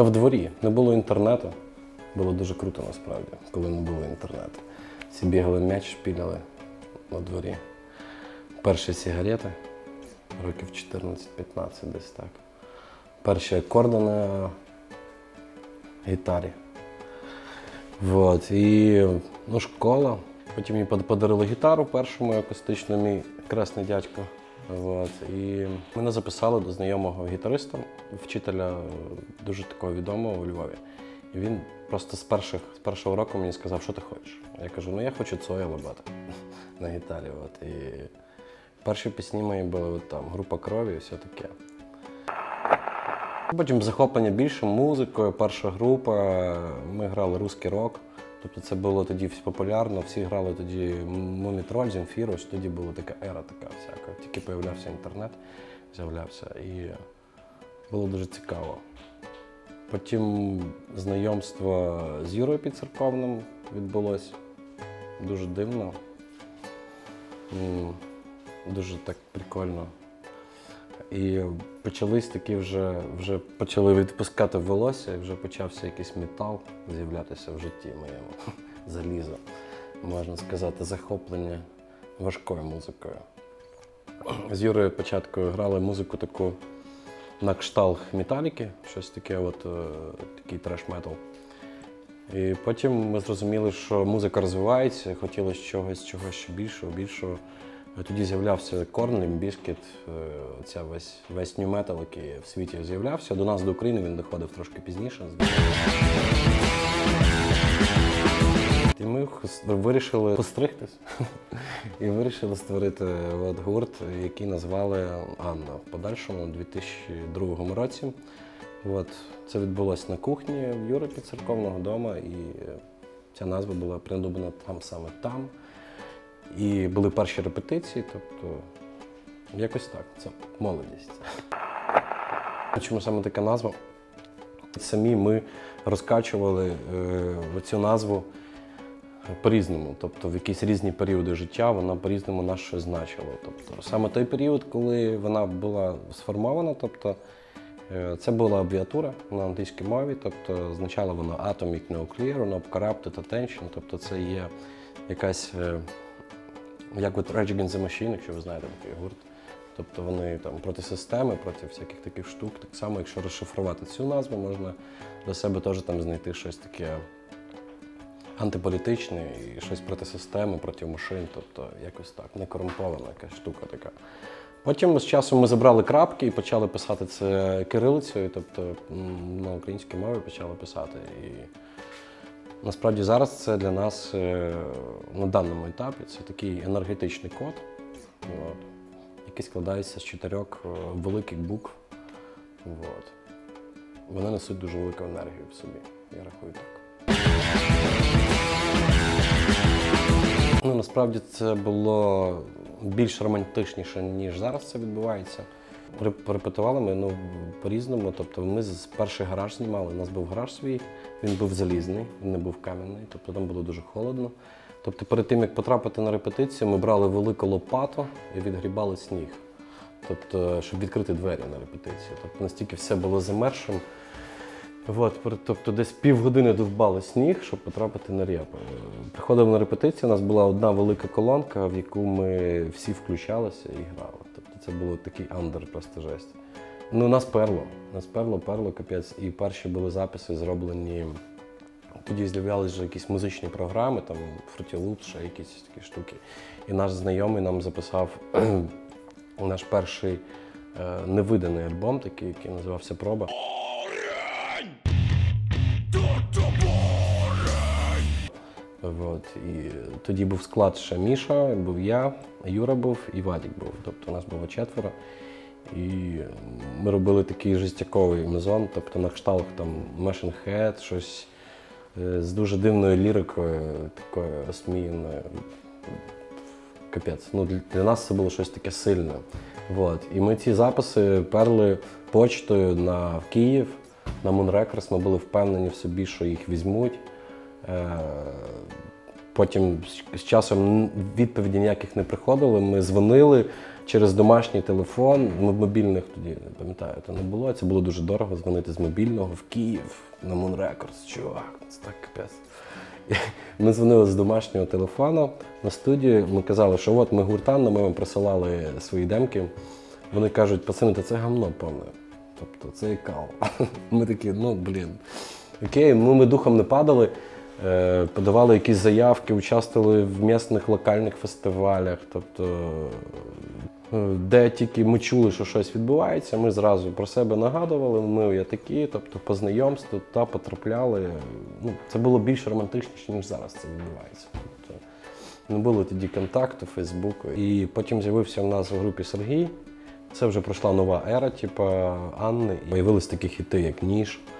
Та в дворі не було інтернету. Було дуже круто насправді, коли не було інтернету. Всі бігали м'яч, шпіляли на дворі. Перші сигарети, років 14-15 десь так. Перші акорди на гітарі. Вот. І ну, школа. Потім мені подарили гітару першу мою акустичну, мій красний дядько. Вот. І мене записали до знайомого гітариста, вчителя е, дуже такого відомого у Львові. І він просто з, перших, з першого року мені сказав, що ти хочеш. Я кажу, ну я хочу Цоя Лобата на гітарі. От. І перші пісні мої були от там, група крові і все таке. Потім захоплення більше музикою, перша група. Ми грали русський рок. Тобто це було тоді популярно, всі грали тоді Мумітроль, Земфіру, тоді була така ера така всяка. Тільки появлявся інтернет, з'являвся. І було дуже цікаво. Потім знайомство з Юрою Підцерковним відбулося. Дуже дивно. Дуже так прикольно. І почались такі вже, вже почали відпускати волосся, і вже почався якийсь метал з'являтися в житті моєму. Залізо, можна сказати, захоплення важкою музикою. З Юрою спочатку грали музику таку на кшталт металіки, щось таке, от, е, такий треш-метал. І потім ми зрозуміли, що музика розвивається, хотілося чогось, чогось ще більшого, більшого. Тоді з'являвся Корн, Лімбіскіт, оця весь, весь нью метал, який в світі з'являвся. До нас, до України, він доходив трошки пізніше. І ми вирішили постригтись і вирішили створити гурт, який назвали Анна. В подальшому, у 2002 році. От, це відбулося на кухні в Юри під церковного дому, і ця назва була придумана там саме там. І були перші репетиції, тобто якось так, це молодість. Чому саме така назва? Самі ми розкачували е, цю назву по-різному. Тобто в якісь різні періоди життя вона по-різному нас щось значила. Тобто саме той період, коли вона була сформована, тобто е, це була абріатура на англійській мові, тобто означала вона Atomic Nuclear, Corrupted Attention, тобто це є якась, е, як от Rage Against the Machine, якщо ви знаєте такий гурт. Тобто вони там проти системи, проти всяких таких штук. Так само, якщо розшифрувати цю назву, можна для себе теж там знайти щось таке антиполітичне і щось проти системи, проти машин, тобто якось так, не корумпована якась штука така. Потім з часом ми забрали крапки і почали писати це кирилицею, тобто на українській мові почали писати. І насправді зараз це для нас е, на даному етапі це такий енергетичний код, от, який складається з чотирьох е, великих букв. От. Вони несуть дуже велику енергію в собі, я рахую так. Ну, насправді це було більш романтичніше, ніж зараз це відбувається. Реп- Репетували ми ну, по-різному. Тобто ми з перший гараж знімали. У нас був гараж свій, він був залізний, він не був кам'яний, тобто там було дуже холодно. Тобто перед тим, як потрапити на репетицію, ми брали велику лопату і відгрібали сніг. Тобто, щоб відкрити двері на репетицію. Тобто настільки все було замершим. От, тобто десь півгодини довбали сніг, щоб потрапити на реп. Приходив на репетицію, у нас була одна велика колонка, в яку ми всі включалися і грали. Тобто це було такий андер, просто жесть. Ну, нас перло. Нас перло, перло, капець. І перші були записи зроблені. Тоді з'являлися вже якісь музичні програми, там Loops, ще якісь такі штуки. І наш знайомий нам записав наш перший е, невиданий альбом, такий, який називався Проба. От. І тоді був склад ще Міша, був я, Юра був і Вадік був. Тобто у нас було четверо. І ми робили такий жестяковий мезон, тобто на кшталт там Machine Head, щось е, з дуже дивною лірикою, такою осміяною. Капець. Ну, для- нас це було щось таке сильне. От. І ми ці записи перли почтою на в Київ, на Moon Records. Ми були впевнені в собі, що їх візьмуть. Е, Потім з- часом відповіді ніяких не приходило. Ми дзвонили, через домашній телефон. Мобільних тоді не пам'ятаю, то не було. Це було дуже дорого дзвонити з мобільного в Київ на Moon Records. Чувак, це так капець. Ми дзвонили з домашнього телефону на студію. Ми казали, що от ми гуртанно, ми вам присилали свої демки. Вони кажуть, пацани, це гамно повне. Тобто це і кал. Ми такі, ну блін. Окей, ну ми духом не падали, подавали якісь заявки, участвували в місних локальних фестивалях. Тобто, е, де тільки ми чули, що щось відбувається, ми зразу про себе нагадували, ми є такі, тобто по знайомству та потрапляли. Ну, це було більш романтичніше, ніж зараз це відбувається. Тобто, не було тоді контакту, Фейсбуку. І потім з'явився в нас в групі Сергій. Це вже пройшла нова ера, типу Анни. Появились такі хіти, як Ніж, е,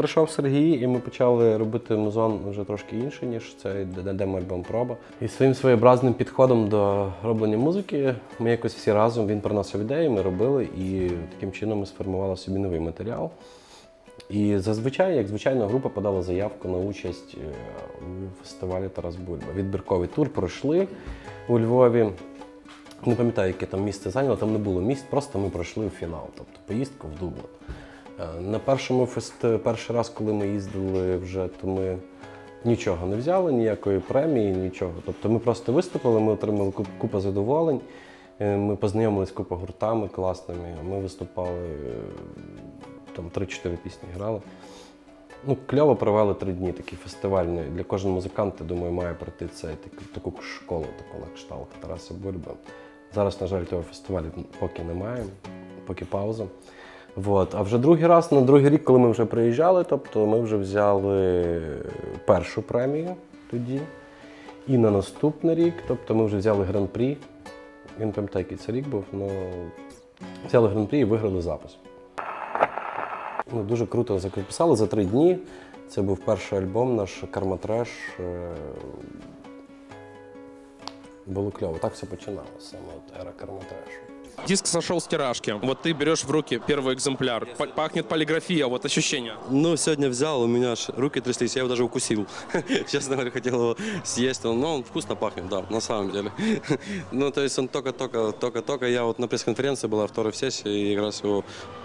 Прийшов Сергій, і ми почали робити музон вже трошки інший, ніж цей демо-альбом проба. І своїм своєобразним підходом до роблення музики ми якось всі разом він приносив ідеї, ми робили, і таким чином ми сформували собі новий матеріал. І зазвичай, як звичайно, група подала заявку на участь е, у фестивалі Тарас Бульба. Відбірковий тур пройшли у Львові. Не пам'ятаю, яке там місце зайняло, там не було місць, просто ми пройшли у фінал, тобто поїздку в Дублин. Е, На першому перший раз, коли ми їздили вже, то ми нічого не взяли, ніякої премії, нічого. Тобто ми просто виступили, ми отримали купу задоволень. Е, Ми познайомилися з купа гуртами класними. Ми виступали е, там 3-4 пісні грали. Ну, кльово провели три дні такий фестивальний. Для кожного музиканта, думаю, має пройти цей, таку, школу, таку на Тараса Бульба. Зараз, на жаль, того фестивалю поки немає, поки пауза. Вот. А вже другий раз, на другий рік, коли ми вже приїжджали, тобто ми вже взяли першу премію тоді. І на наступний рік, тобто ми вже взяли гран-прі. Я не пам'ятаю, який це рік був, але взяли гран-прі і виграли запис. Ну, дуже круто записали за три дні. Це був перший альбом, наш Карматреш. Було кльово. Так все починалося, саме от ера Карматрешу. Диск сошел с тиражки. Вот ты берешь в руки первый экземпляр. Пахнет полиграфия, вот ощущение. Ну, сегодня взял, у меня аж руки тряслись, я его даже укусил. Честно говоря, хотел его съесть, но он вкусно пахнет, да, на самом деле. Ну, то есть он только-только, только-только, я вот на пресс-конференции была второй в сессии, и раз его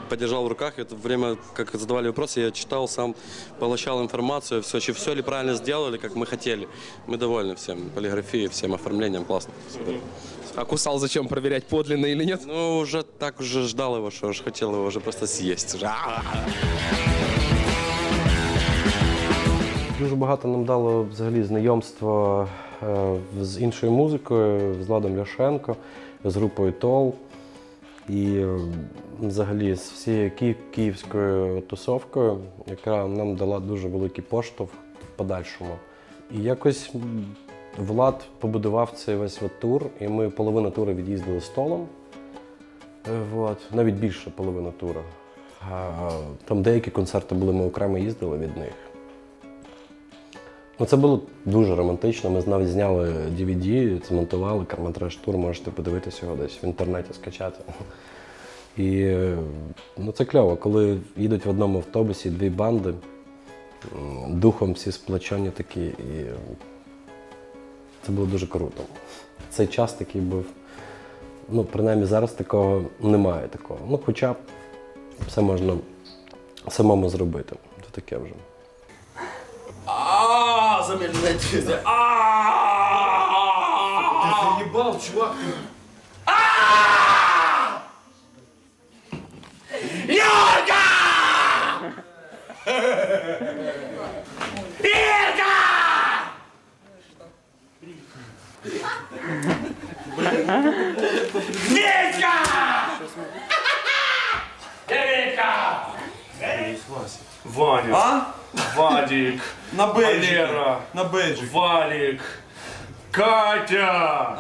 подержал в руках, это время, как задавали вопросы, я читал сам, получал информацию, все, все ли правильно сделали, как мы хотели. Мы довольны всем, полиграфией, всем оформлением, классно. А кусал зачем проверять, подлинно или нет? Ну, уже так уже ждал его, что уж хотел его уже просто съесть. Уже. Дуже багато нам дало взагалі знайомство е, з іншою музикою, з Владом Ляшенко, з групою Тол. І е, взагалі з всією ки- київською тусовкою, яка нам дала дуже великий поштовх в подальшому. І якось м, Влад побудував цей весь от тур, і ми половину туру від'їздили столом. Е, Вот, навіть більше половини туру. Там деякі концерти були, ми окремо їздили від них. Ну, це було дуже романтично. Ми навіть зняли DVD, змонтували карматреш тур, можете подивитися його десь в інтернеті скачати. І е, ну, це кльово, коли їдуть в одному автобусі дві банди, духом всі сплочені такі. І е, це було дуже круто. Цей час такий був. Ну, принаймні зараз такого немає такого. Ну, хоча б все можна самому зробити. Це таке вже. А, действие. А! Ты заебал, чувак. Ваня. А? Вадик. На бейджике. Валера. На бейджике. Валик. Катя!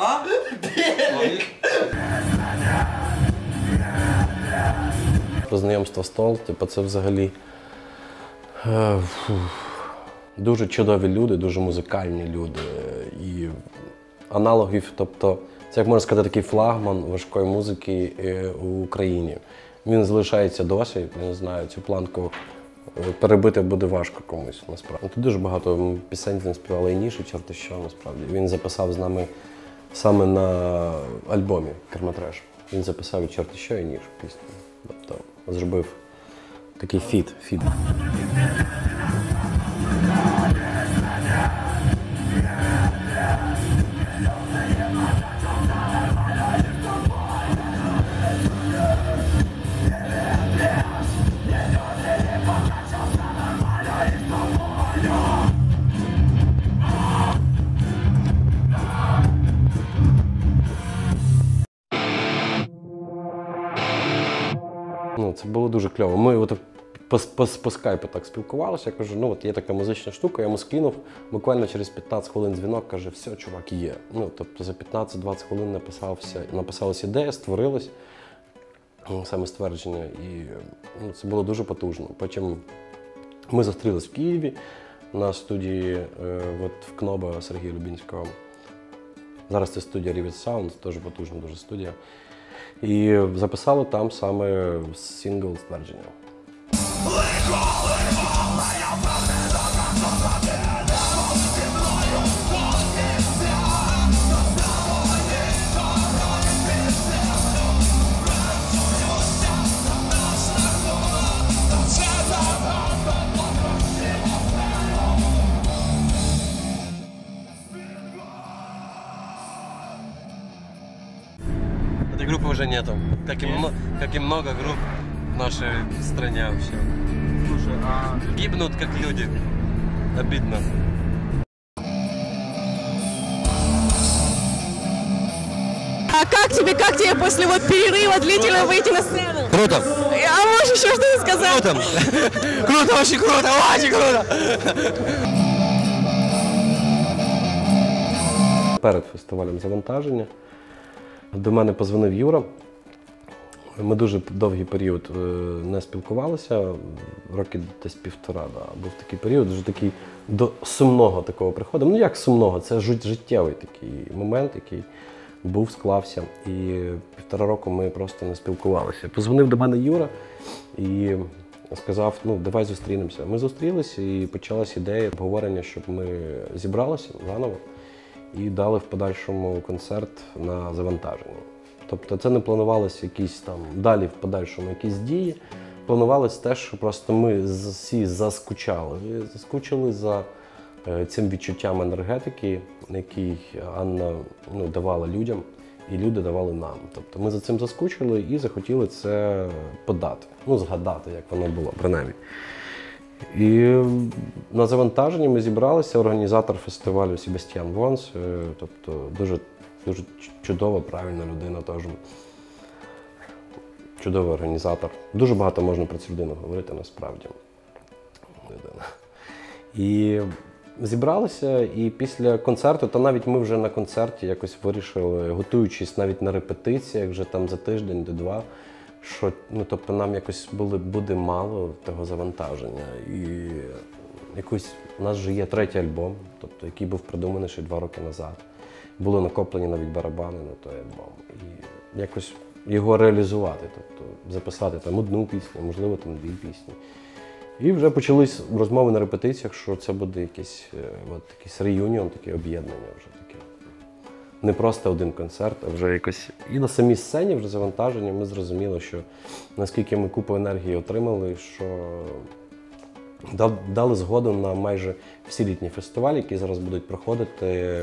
Про знайомство стол, типу, це взагалі е, фу, дуже чудові люди, дуже музикальні люди. Аналогів, тобто, це як можна сказати, такий флагман важкої музики е, у Україні. Він залишається досі, я не знаю, цю планку е, перебити буде важко комусь насправді. Тут дуже багато пісень ним співали і ніж, і чорти що насправді. Він записав з нами саме на альбомі Керматреш. Він записав і чорти що і ніж пісню. Тобто зробив такий фіт. фіт. Кльово. Ми от по, по, по скайпу так спілкувалися. Я кажу, ну от є така музична штука, я йому скинув. Буквально через 15 хвилин дзвінок каже, все, чувак, є. Ну, тобто за 15-20 хвилин написався, написалась ідея, створилась ну, саме ствердження. І ну, це було дуже потужно. Потім ми зустрілись в Києві на студії е, от в Кноба Сергія Любінського. Зараз це студія Rivet Sound, теж потужна дуже студія. І записали там саме сингл ствердження. Как и много групп в нашей стране вообще. Слушай, а Гибнут как люди. Обидно. А как тебе, как тебе после вот перерыва длительного выйти на сцену? Круто! А можешь еще что-то сказать? Круто! Круто, очень круто, очень круто! Перед фестивалем завантаження до мене позвонив Юра. Ми дуже довгий період е, не спілкувалися, роки десь півтора. Да. Був такий період, дуже такий до сумного такого приходу. Ну як сумного, це життєвий такий момент, який був, склався. І півтора року ми просто не спілкувалися. Позвонив до мене Юра і сказав: ну давай зустрінемося. Ми зустрілися і почалась ідея обговорення, щоб ми зібралися заново і дали в подальшому концерт на завантаження. Тобто це не планувалося якісь там далі в подальшому якісь дії. Планувалось те, що просто ми всі заскучали. Заскучили за е, цим відчуттям енергетики, який Анна ну, давала людям, і люди давали нам. Тобто ми за цим заскучили і захотіли це подати, ну згадати, як воно було, принаймні. І на завантаженні ми зібралися, організатор фестивалю Себастьян Вонс, е, тобто дуже, дуже чудова, правильна людина теж. Чудовий організатор. Дуже багато можна про цю людину говорити насправді. І зібралися, і після концерту, та навіть ми вже на концерті якось вирішили, готуючись навіть на репетиціях, вже там за тиждень до два, що ну, тобто нам якось були, буде мало того завантаження. І якось у нас вже є третій альбом, тобто, який був придуманий ще два роки назад. Були накоплені навіть барабани на той альбом. І якось його реалізувати, тобто записати там одну пісню, можливо, там дві пісні. І вже почались розмови на репетиціях, що це буде якийсь, е, от, якийсь реюніон, таке об'єднання вже таке. Не просто один концерт, а вже якось. І на самій сцені вже завантаження ми зрозуміли, що наскільки ми купу енергії отримали, що дали згоду на майже всі літні фестивалі, які зараз будуть проходити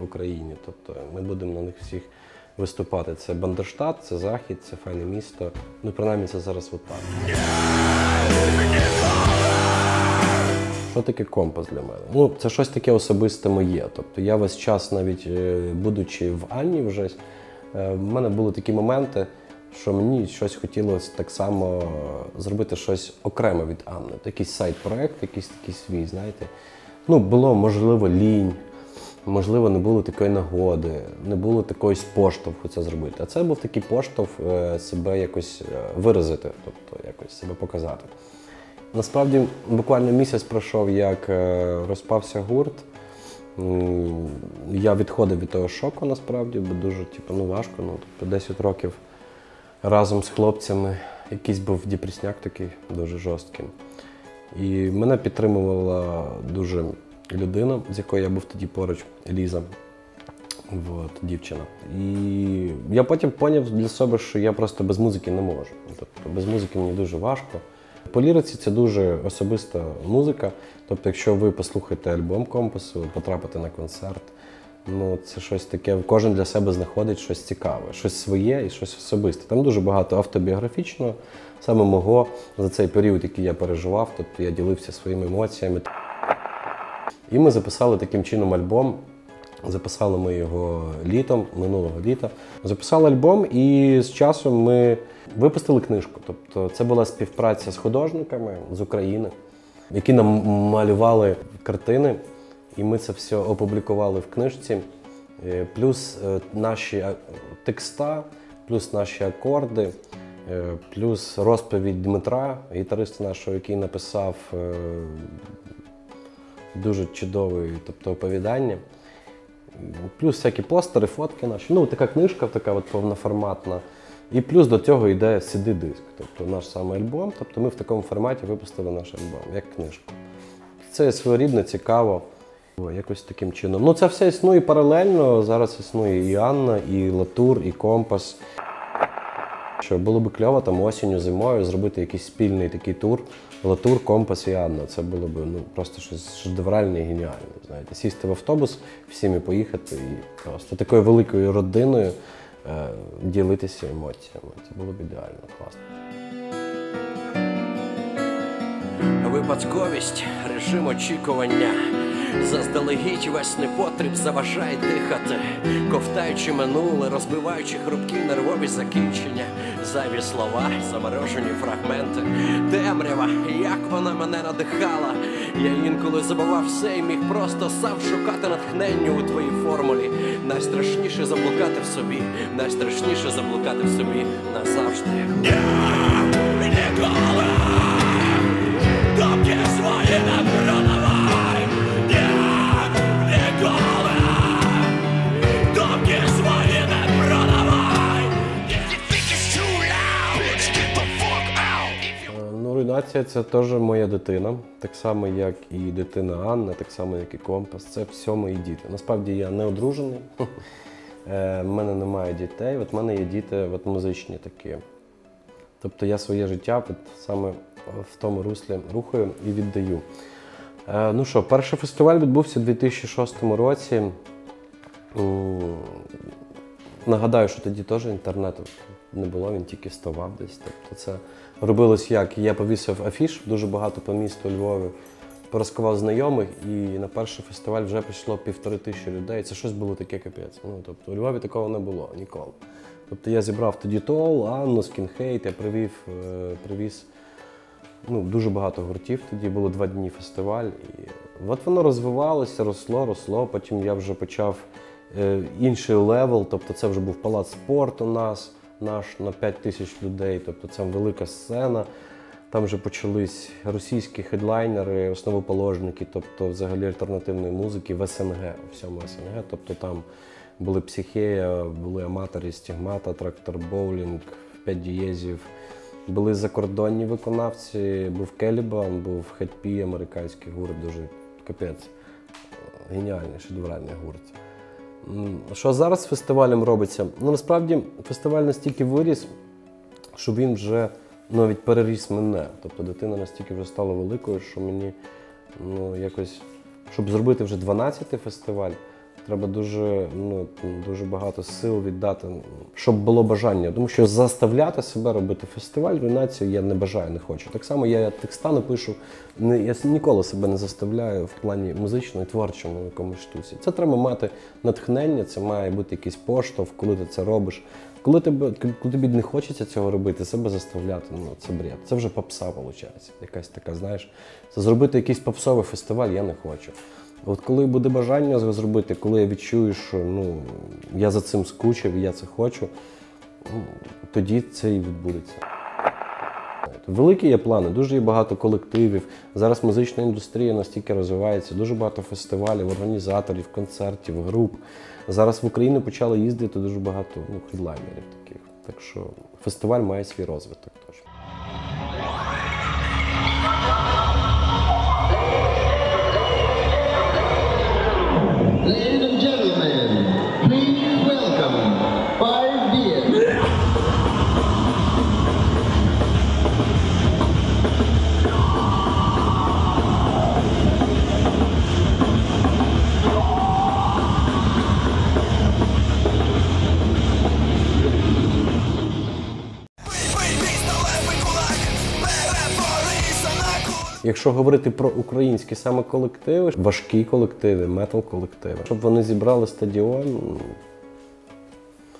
в Україні. Тобто ми будемо на них всіх виступати. Це Бандерштат, це Захід, це файне місто. Ну, принаймні, це зараз от так. Що таке компас для мене? Ну, це щось таке особисте моє. Тобто я весь час, навіть е, будучи в Анні вже, е, в мене були такі моменти, що мені щось хотілося так само е, зробити щось окремо від Анни. Якийсь сайт-проект, якийсь такий свій, знаєте. Ну, було можливо лінь, можливо, не було такої нагоди, не було такої поштовху це зробити. А це був такий поштовх е, себе якось е, виразити, тобто якось себе показати. Насправді, буквально місяць пройшов, як розпався гурт. Я відходив від того шоку насправді, бо дуже типу, ну, важко. Ну, тобто 10 років разом з хлопцями. Якийсь був депресняк такий дуже жорсткий. І мене підтримувала дуже людина, з якою я був тоді поруч, Еліза. От, дівчина. І я потім зрозумів для себе, що я просто без музики не можу. Тобто без музики мені дуже важко. По ліриці це дуже особиста музика. Тобто, якщо ви послухаєте альбом компасу, потрапите на концерт, ну це щось таке, кожен для себе знаходить щось цікаве, щось своє і щось особисте. Там дуже багато автобіографічного, саме мого за цей період, який я переживав, тобто я ділився своїми емоціями. І ми записали таким чином альбом. Записали ми його літом, минулого літа. Записали альбом, і з часом ми випустили книжку. Тобто це була співпраця з художниками з України, які нам малювали картини, і ми це все опублікували в книжці. Е, Плюс е, наші текста, плюс наші акорди, е, плюс розповідь Дмитра, гітариста нашого, який написав е, дуже чудове тобто, оповідання. Плюс всякі постери, фотки наші. Ну, така книжка, така от повноформатна. І плюс до цього йде CD-диск, тобто наш самий альбом. Тобто ми в такому форматі випустили наш альбом, як книжку. Це своєрідно, цікаво. Якось таким чином. Ну, це все існує паралельно. Зараз існує і Анна, і Латур, і Компас. Що було б кльово там осінню, зимою зробити якийсь спільний такий тур. Латур, Компас і Анна. Це було б ну, просто щось шедевральне і геніальне. Знаєте, сісти в автобус, всіми поїхати і просто такою великою родиною е, ділитися емоціями. Це було б ідеально, класно. Випадковість, режим очікування. Заздалегідь весь непотріб заважає дихати, ковтаючи минуле, розбиваючи хрупкі нервові закінчення, зайві слова, заморожені фрагменти, темрява, як вона мене надихала. Я інколи забував все і міг просто сам шукати натхнення у твоїй формулі. Найстрашніше заблукати в собі, найстрашніше заблукати в собі назавжди. Думки свої не продавай, руйнація це теж моя дитина, так само, як і дитина Анна, так само, як і компас. Це все мої діти. Насправді я не одружений. Е, В мене немає дітей. От в мене є діти от музичні такі. Тобто я своє життя от саме в тому руслі рухаю і віддаю. Е, Ну що, перший фестиваль відбувся у 2006 році. Нагадаю, що тоді теж інтернету не було, він тільки ставав десь. Тобто це робилось як? Я повісив афіш дуже багато по місту Львові, порозкував знайомих, і на перший фестиваль вже прийшло півтори тисячі людей. Це щось було таке капець. Ну, тобто, у Львові такого не було ніколи. Тобто я зібрав тоді Тол, Анну, Скінхейт, я привів, е, привіз ну, дуже багато гуртів. Тоді було два дні фестиваль. І от воно розвивалося, росло, росло. Потім я вже почав е, інший левел, тобто це вже був палац спорту нас, наш на 5 тисяч людей, тобто це велика сцена. Там вже почались російські хедлайнери, основоположники, тобто взагалі альтернативної музики в СНГ, у всьому СНГ. Тобто там були психея, були аматори, стігмата, трактор боулінг, 5 дієзів. Були закордонні виконавці, був Келібан, був Хетпі, американський гурт, дуже капець. Геніальний, шедевральний гурт. Що зараз з фестивалем робиться? Ну насправді фестиваль настільки виріс, що він вже навіть переріс мене. Тобто дитина настільки вже стала великою, що мені ну, якось, щоб зробити вже 12-й фестиваль, треба дуже, ну, дуже багато сил віддати, щоб було бажання. Тому що заставляти себе робити фестиваль, руйнацію я не бажаю, не хочу. Так само я текста не я ніколи себе не заставляю в плані музичному і творчому якомусь штуці. Це треба мати натхнення, це має бути якийсь поштовх, коли ти це робиш. Коли тебе, коли тобі не хочеться цього робити, себе заставляти, ну це бред. Це вже попса, виходить. Якась така, знаєш. Це зробити якийсь попсовий фестиваль я не хочу. От коли буде бажання зробити, коли я відчую, що ну, я за цим скучив, я це хочу, ну, тоді це і відбудеться. Великі є плани, дуже є багато колективів. Зараз музична індустрія настільки розвивається, дуже багато фестивалів, організаторів, концертів, груп. Зараз в Україну почали їздити дуже багато ну, хедлайнерів таких. Так що фестиваль має свій розвиток теж. Якщо говорити про українські саме колективи, важкі колективи, метал-колективи, щоб вони зібрали стадіон.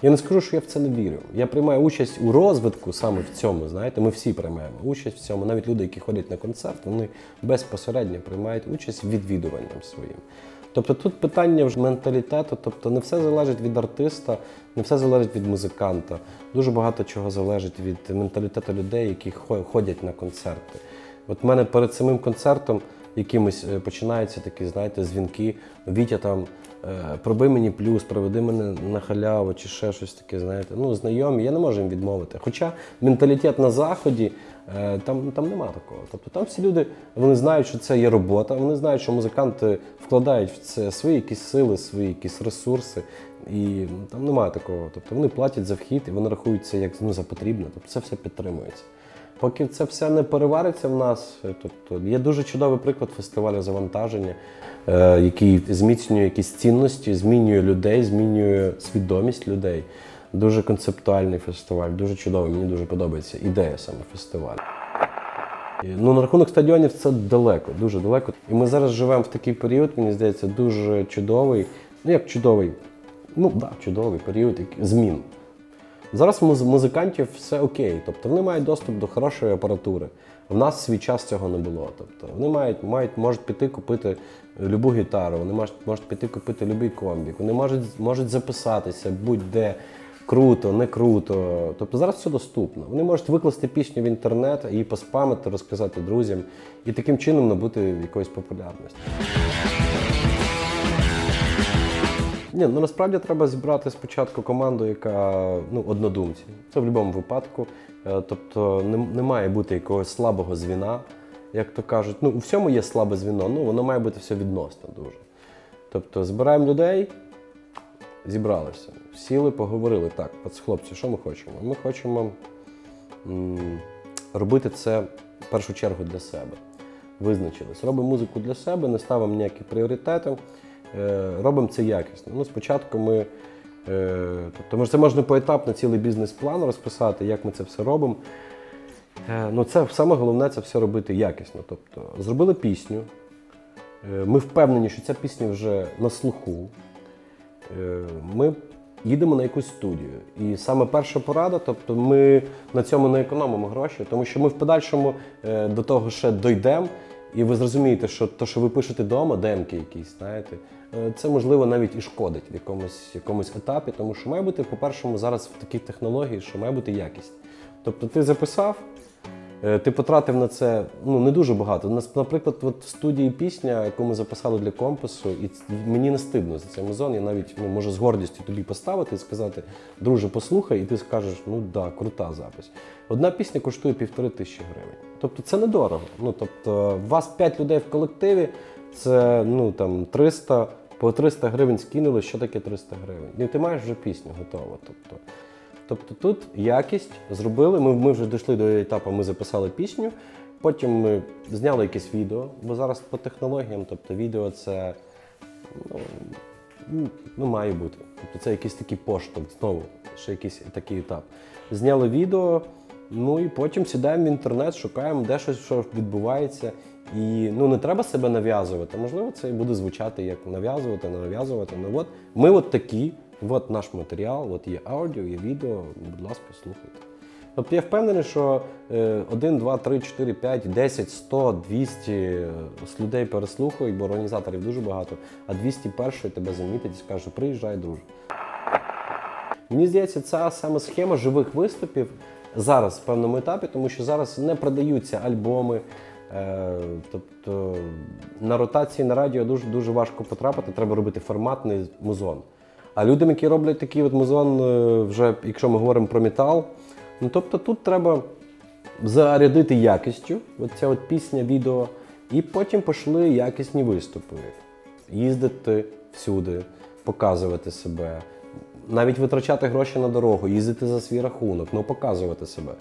Я не скажу, що я в це не вірю. Я приймаю участь у розвитку саме в цьому. Знаєте, ми всі приймаємо участь в цьому. Навіть люди, які ходять на концерт, вони безпосередньо приймають участь відвідуванням своїм. Тобто тут питання вже менталітету, тобто не все залежить від артиста, не все залежить від музиканта. Дуже багато чого залежить від менталітету людей, які хо- ходять на концерти. От в мене перед самим концертом якимось е, починаються такі, знаєте, дзвінки. Вітя там е, проби мені плюс, проведи мене на халяву чи ще щось таке, знаєте. Ну, знайомі, я не можу їм відмовити. Хоча менталітет на заході е, там, там нема такого. Тобто там всі люди вони знають, що це є робота, вони знають, що музиканти вкладають в це свої якісь сили, свої якісь ресурси. І там немає такого. Тобто вони платять за вхід і вони рахують це як ну, за потрібне. Тобто це все підтримується. Поки це все не перевариться в нас, е, тобто є дуже чудовий приклад фестивалю завантаження, е, який зміцнює якісь цінності, змінює людей, змінює свідомість людей. Дуже концептуальний фестиваль, дуже чудовий. Мені дуже подобається ідея саме фестивалю. Ну, на рахунок стадіонів це далеко, дуже далеко. І ми зараз живемо в такий період, мені здається, дуже чудовий. Ну як чудовий? Ну так, да, чудовий період змін. Зараз у муз- музикантів все окей, тобто вони мають доступ до хорошої апаратури. В нас свій час цього не було. Тобто вони мають, мають, можуть піти купити любу гітару, вони можуть, можуть піти купити будь-який комбік, вони можуть, можуть записатися будь-де круто, не круто. Тобто зараз все доступно. Вони можуть викласти пісню в інтернет, її поспамити, розказати друзям і таким чином набути якоїсь популярності. Ні, ну насправді треба зібрати спочатку команду, яка ну, однодумці. Це в будь-якому випадку. Е, Тобто не, не має бути якогось слабого звіна, як то кажуть. Ну, у всьому є слабе звіно, ну воно має бути все відносно дуже. Тобто збираємо людей, зібралися, сіли, поговорили. Так, хлопці, що ми хочемо? Ми хочемо м, робити це в першу чергу для себе. Визначились. Робимо музику для себе, не ставимо ніякі пріоритети. Е, Робимо це якісно. Ну, спочатку ми, е, тобто це можна поетапно цілий бізнес-план розписати, як ми це все робимо. Е, Ну, це саме головне це все робити якісно. Тобто, зробили пісню. Ми впевнені, що ця пісня вже на слуху. Ми їдемо на якусь студію. І саме перша порада, тобто ми на цьому не економимо гроші, тому що ми в подальшому до того ще дійдемо. І ви зрозумієте, що те, що ви пишете вдома, демки якісь, знаєте, е, це можливо навіть і шкодить в якомусь, якомусь етапі, тому що має бути, по-першому, зараз в такій технології, що має бути якість. Тобто ти записав, Ти потратив на це ну не дуже багато. Наприклад, от в студії пісня, яку ми записали для компасу, і мені не стидно за цей музон. Я навіть ну, можу з гордістю тобі поставити і сказати, друже, послухай, і ти скажеш, ну да, крута запись. Одна пісня коштує півтори тисячі гривень. Тобто це недорого. Ну тобто, у вас 5 людей в колективі, це ну там 300, по 300 гривень скинули. Що таке 300 гривень? І ти маєш вже пісню готову. Тобто, Тобто тут якість зробили. Ми, ми вже дійшли до етапу, ми записали пісню. Потім ми зняли якесь відео, бо зараз по технологіям, тобто відео це ну, ну, має бути. Тобто це якийсь такий поштовх, знову ще якийсь такий етап. Зняли відео, ну і потім сідаємо в інтернет, шукаємо, де щось що відбувається. І ну не треба себе нав'язувати. Можливо, це і буде звучати як нав'язувати, нав'язувати. Ну от ми от такі, от наш матеріал, от є аудіо, є відео. Будь ласка, слухайте. Тобто я впевнений, що е, 1, 2, 3, 4, 5, 10, 100, 200 людей переслухають, бо організаторів дуже багато, а 201 тебе замітить і скаже, приїжджай, друже. Мені здається, ця саме схема живих виступів зараз в певному етапі, тому що зараз не продаються альбоми. Е, тобто на ротації на радіо дуже дуже важко потрапити, треба робити форматний музон. А людям, які роблять такий от музон, е, вже якщо ми говоримо про метал, ну тобто тут треба зарядити якістю, от ця от пісня, відео, і потім пішли якісні виступи. Їздити всюди, показувати себе, навіть витрачати гроші на дорогу, їздити за свій рахунок, ну показувати себе.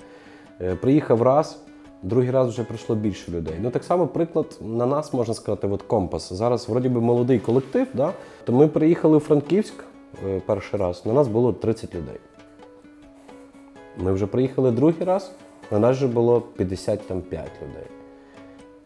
Е, Приїхав раз, другий раз вже прийшло більше людей. Ну так само приклад на нас можна сказати, от компас. Зараз вроді би молодий колектив, да? то ми приїхали у Франківськ перший раз, на нас було 30 людей. Ми вже приїхали другий раз, на нас вже було 55 людей.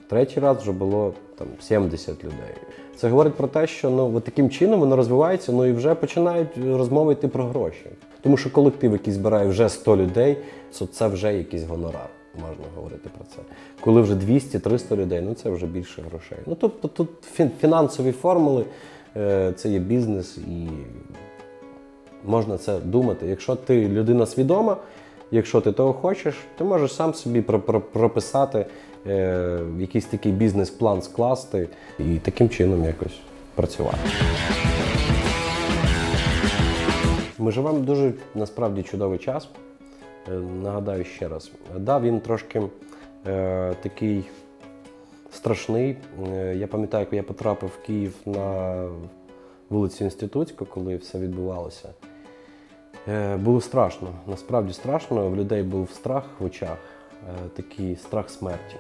Третій раз вже було там 70 людей. Це говорить про те, що ну таким чином воно розвивається, ну і вже починають розмови йти про гроші. Тому що колектив, який збирає вже 100 людей, то це вже якийсь гонорар. Можна говорити про це. Коли вже 200-300 людей, ну це вже більше грошей. Ну тобто тут фінансові формули, е, це є бізнес і можна це думати. Якщо ти людина свідома, якщо ти того хочеш, ти можеш сам собі про- про- прописати е, якийсь такий бізнес-план скласти і таким чином якось працювати. Ми живемо дуже насправді чудовий час. Е, Нагадаю ще раз. Да, він трошки е, такий страшний. Е, Я пам'ятаю, як я потрапив в Київ на вулицю Інститутську, коли все відбувалося. Е, Було страшно, насправді страшно. В людей був страх в очах, е, такий страх смерті.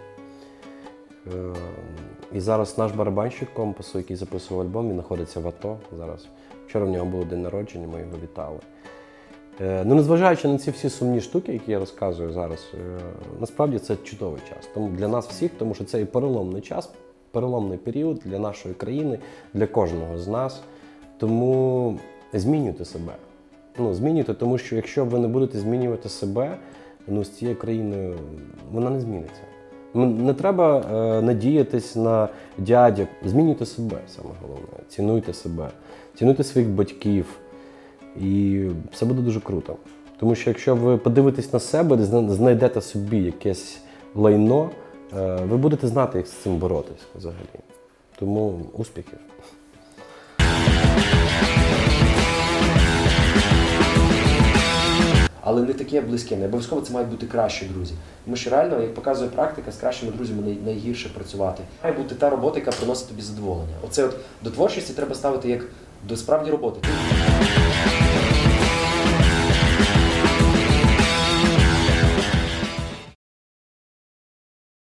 І зараз наш барабанщик компасу, який записував альбом, він знаходиться в АТО зараз. Вчора в нього було день народження, ми його вітали. Е, Ну, незважаючи на ці всі сумні штуки, які я розказую зараз, е, насправді це чудовий час. Тому для нас всіх, тому що це і переломний час, переломний період для нашої країни, для кожного з нас. Тому змінюйте себе. Ну, змінюйте, тому що якщо ви не будете змінювати себе, ну з цією країною вона не зміниться. Не треба е, надіятись на дядя. Змінюйте себе, саме головне. Цінуйте себе, цінуйте своїх батьків. І все буде дуже круто. Тому що якщо ви подивитесь на себе, зна- знайдете собі якесь лайно, е, ви будете знати, як з цим боротись взагалі. Тому успіхів. але не таке близьке. Не обов'язково це мають бути кращі друзі. Тому що реально, як показує практика, з кращими друзями най- найгірше працювати. Має бути та робота, яка приносить тобі задоволення. Оце от до творчості треба ставити як до справді роботи. Ти